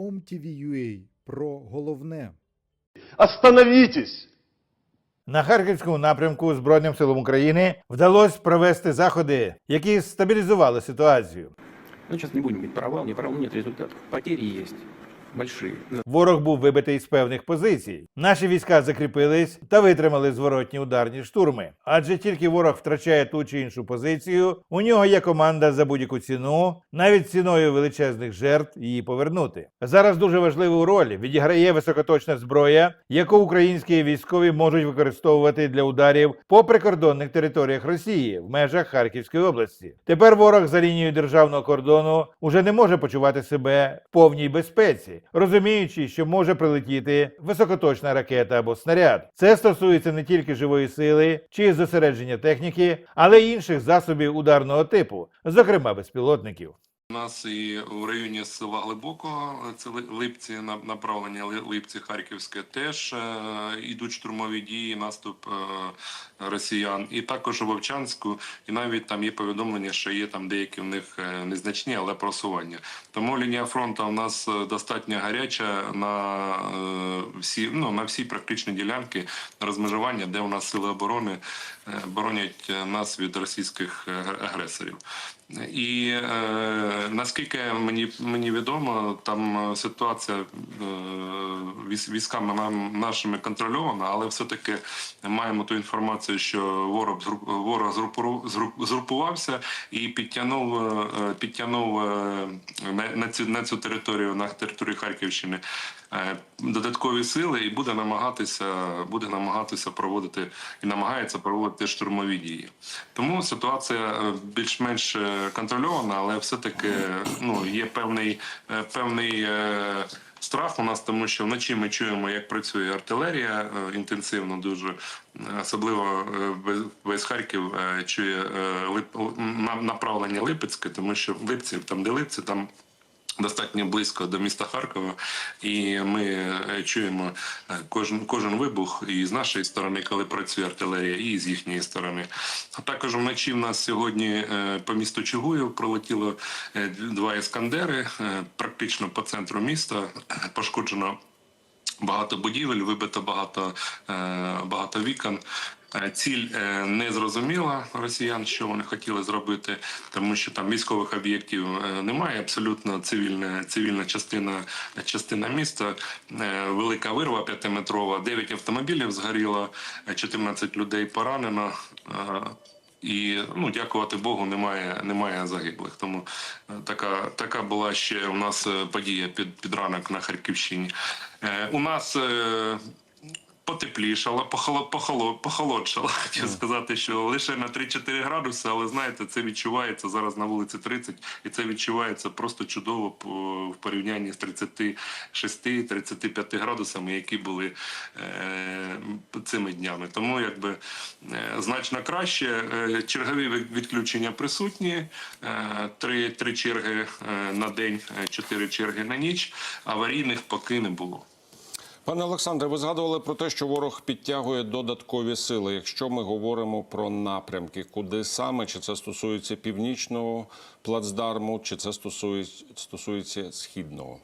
OMTV.ua про головне. Остановітесь! На харківському напрямку Збройним силам України вдалося провести заходи, які стабілізували ситуацію. Ну, зараз не будемо мати провал, не провал, ні результатів. Потери есть большие. Ворог був вибитий з певних позицій. Наші війська закріпились та витримали зворотні ударні штурми. Адже тільки ворог втрачає ту чи іншу позицію, у нього є команда за будь-яку ціну, навіть ціною величезних жертв її повернути. Зараз дуже важливу роль відіграє високоточна зброя, яку українські військові можуть використовувати для ударів по прикордонних територіях Росії в межах Харківської області. Тепер ворог за лінією державного кордону уже не може почувати себе в повній безпеці, розуміючи, що може прилетіти високоточна ракета або снаряд. Це стосується не тільки живої сили чи зосередження техніки, але й інших засобів ударного типу, зокрема безпілотників. У нас і у районі села Глибокого, це Липці, на- направлення Липці Харківське, теж е, йдуть штурмові дії, наступ е, росіян. І також у Вовчанську, і навіть там є повідомлення, що є там деякі в них е, незначні, але просування. Тому лінія фронту у нас е, достатньо гаряча на е, всі, ну, на всі практичні ділянки розмежування, де у нас сили оборони е, боронять е, нас від російських е, агресорів. І е, наскільки мені мені відомо, там е, ситуація е, військами нам нашими контрольована, але все-таки маємо ту інформацію, що ворог ворог згрупувався і підтягнув е, підтягнув е, на, на цю на цю територію на території Харківщини е, додаткові сили і буде намагатися буде намагатися проводити і намагається проводити штурмові дії. Тому ситуація е, більш-менш е, контрольована, але все-таки ну є певний е, певний. е, Страх у нас, тому що вночі ми чуємо, як працює артилерія е, інтенсивно, дуже Е, особливо е, весь- Харків е, чує е, направлення Липецьке, тому що Липці, там де Липці, там достатньо близько до міста Харкова, і ми е, чуємо е, кожен кожен вибух і з нашої сторони, коли працює артилерія, і з їхньої сторони. А також вночі в нас сьогодні е, по місту Чугуїв пролетіло два іскандери, е, практично по центру міста пошкоджено. Багато будівель, вибито багато, е, багато вікон. Е, Ціль е, не зрозуміла росіян, що вони хотіли зробити, тому що там військових об'єктів немає. Абсолютно цивільна цивільна частина частина міста. Велика вирва п'ятиметрова, 9 автомобілів згоріло, е, 14 людей поранено. І ну дякувати Богу, немає немає загиблих. Тому е, така така була ще у нас е, подія під під ранок на Харківщині. Е, у нас е, потеплішало, похоло, похоло, похолодшало. Хотів сказати, що лише на 3-4 градуси, але знаєте, це відчувається зараз на вулиці 30, і це відчувається просто чудово в порівнянні з 36-35 градусами, які були е, цими днями. Тому якби е, значно краще. Е, чергові відключення присутні, е, три, три черги е, на день, чотири черги на ніч. Аварійних поки не було. Пане Олександре, ви згадували про те, що ворог підтягує додаткові сили. Якщо ми говоримо про напрямки, куди саме чи це стосується північного плацдарму, чи це стосується, стосується східного?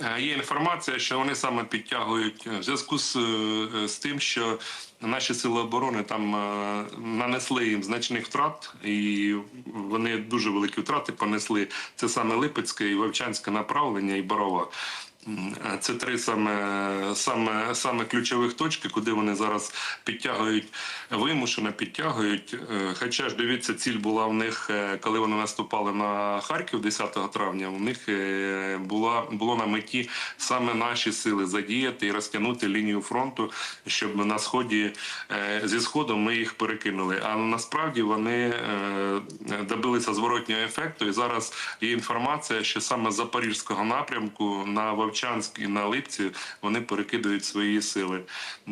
Е, Є інформація, що вони саме підтягують е, в зв'язку з, е, з тим, що наші сили оборони там нанесли їм значних втрат, і вони дуже великі втрати понесли. Це саме Липецьке і Вовчанське направлення і Борова. Е, Це три саме, саме, саме ключових точки, куди вони зараз підтягують вимушено підтягують. Е, Хоча ж дивіться, ціль була в них, е, коли вони наступали на Харків 10 травня. У них була було на меті саме наші сили задіяти і розтягнути лінію фронту, щоб на сході зі сходу ми їх перекинули. А насправді вони добилися зворотнього ефекту. І зараз є інформація, що саме з запорізького напрямку на Вовчанськ і на Липці вони перекидують свої сили,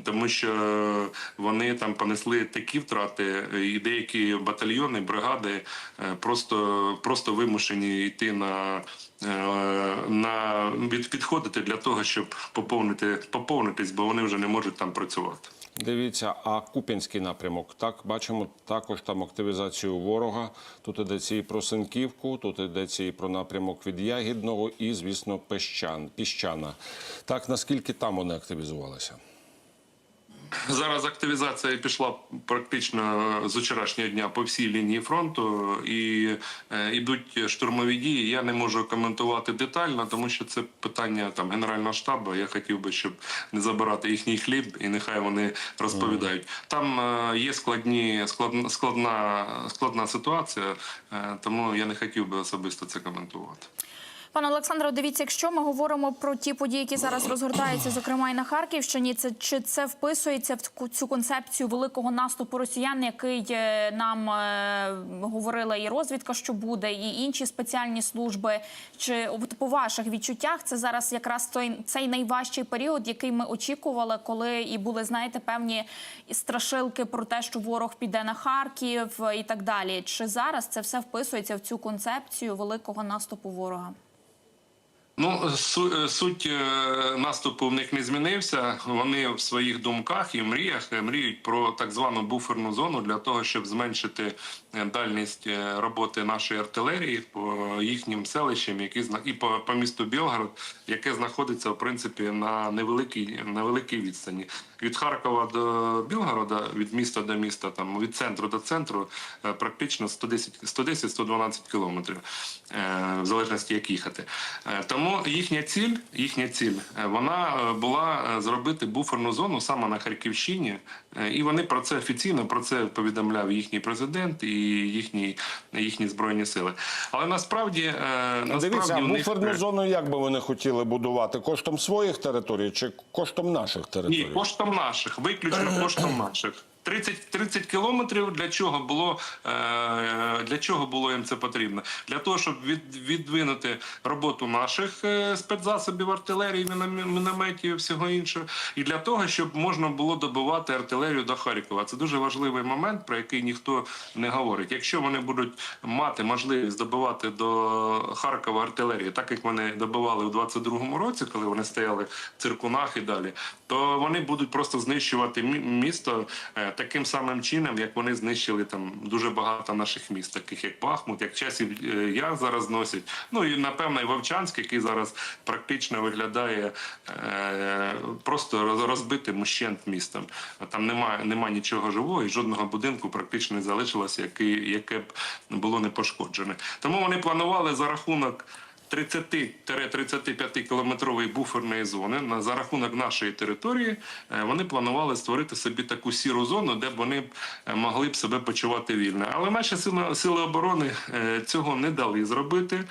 тому що вони там понесли такі втрати, і деякі батальйони, бригади е, просто, просто вимушені йти на. е, На від, відходити для того, щоб поповнити поповнитись, бо вони вже не можуть там працювати. Дивіться, а Куп'янський напрямок. Так, бачимо також там активізацію ворога. Тут йдеться і про Синківку, тут йдеться і про напрямок від Ягідного, і, звісно, Піщан, Піщана. Так, наскільки там вони активізувалися? Зараз активізація пішла практично з вчорашнього дня по всій лінії фронту, і е, ідуть штурмові дії. Я не можу коментувати детально, тому що це питання там генерального штабу. Я хотів би, щоб не забирати їхній хліб, і нехай вони розповідають. Там е, є складні складна складна складна ситуація, е, тому я не хотів би особисто це коментувати. Пане Олександре, дивіться, якщо ми говоримо про ті події, які зараз розгортаються, зокрема і на Харківщині, це чи це вписується в цю концепцію великого наступу росіян, який е, нам е, говорила і розвідка, що буде, і інші спеціальні служби? Чи от по ваших відчуттях це зараз якраз той цей найважчий період, який ми очікували, коли і були знаєте певні страшилки про те, що ворог піде на Харків і так далі? Чи зараз це все вписується в цю концепцію великого наступу ворога? Ну, су- е, суть е, наступу в них не змінився. Вони в своїх думках і мріях е, мріють про так звану буферну зону для того, щоб зменшити дальність роботи нашої артилерії по їхнім селищам, які зна- і по, по місту Білгород, яке знаходиться в принципі на невеликій на великій відстані. Від Харкова до Білгорода, від міста до міста, там від центру до центру, е, практично 110 110-112 кілометрів, е, в залежності як їхати. Е, Тому їхня ціль, їхня ціль, вона була зробити буферну зону саме на Харківщині, і вони про це офіційно про це повідомляв їхній президент і їхні, їхні збройні сили. Але насправді, насправді Дивіться, а у них буферну зону як би вони хотіли будувати? Коштом своїх територій чи коштом наших територій? Ні, коштом наших, виключно коштом наших. 30, 30 кілометрів для чого було е, для чого було їм це потрібно? Для того, щоб від, відвинути роботу наших е, спецзасобів артилерії, мінометів всього іншого, і для того, щоб можна було добивати артилерію до Харкова. Це дуже важливий момент, про який ніхто не говорить. Якщо вони будуть мати можливість добивати до Харкова артилерію, так як вони добивали в 22-му році, коли вони стояли в циркунах і далі, то вони будуть просто знищувати мі- місто е, таким самим чином, як вони знищили там дуже багато наших міст, таких як Бахмут, як часів е, Яр зараз зносять. Ну і напевно і Вовчанськ, який зараз практично виглядає е, просто розбитим ущент містом. Там немає, немає нічого живого і жодного будинку практично не залишилося, який, яке б було не пошкоджене. Тому вони планували за рахунок. 30-35 кілометрової буферної зони за рахунок нашої території е, вони планували створити собі таку сіру зону, де б вони е, могли б себе почувати вільно. Але наші сили, оборони е, цього не дали зробити.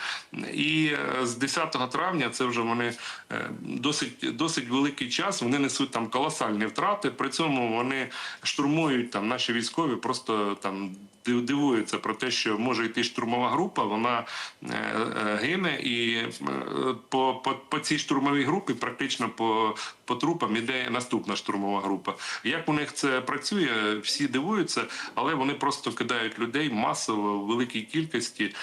І з 10 травня це вже вони досить досить великий час. Вони несуть там колосальні втрати. При цьому вони штурмують там наші військові, просто там див- дивуються про те, що може йти штурмова група, вона е, е, гине, і е, по, по, по цій штурмовій групі, практично по, по трупам, іде наступна штурмова група. Як у них це працює, всі дивуються, але вони просто кидають людей масово в великій кількості,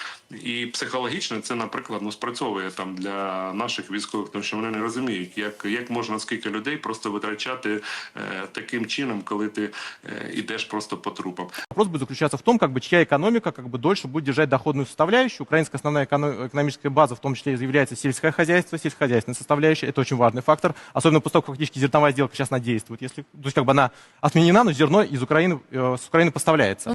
і психологічно це, наприклад, ну спрацьовує там для наших військових, тому що вони не розуміють, як, як можна скільки людей просто витрачати е, таким чином, коли ти е, ідеш просто по трупам. Вопрос будет заключаться в том, как бы чья экономика как бы дольше будет держать доходную составляющую. Украинская основная эконо- экономическая база в том числе является сельское хозяйство, сельскохозяйственная составляющая. Это очень важный фактор, особенно после того, как фактически зерновая сделка сейчас она действует. Если, то есть как бы она отменена, но зерно из Украины, э, с Украины поставляется.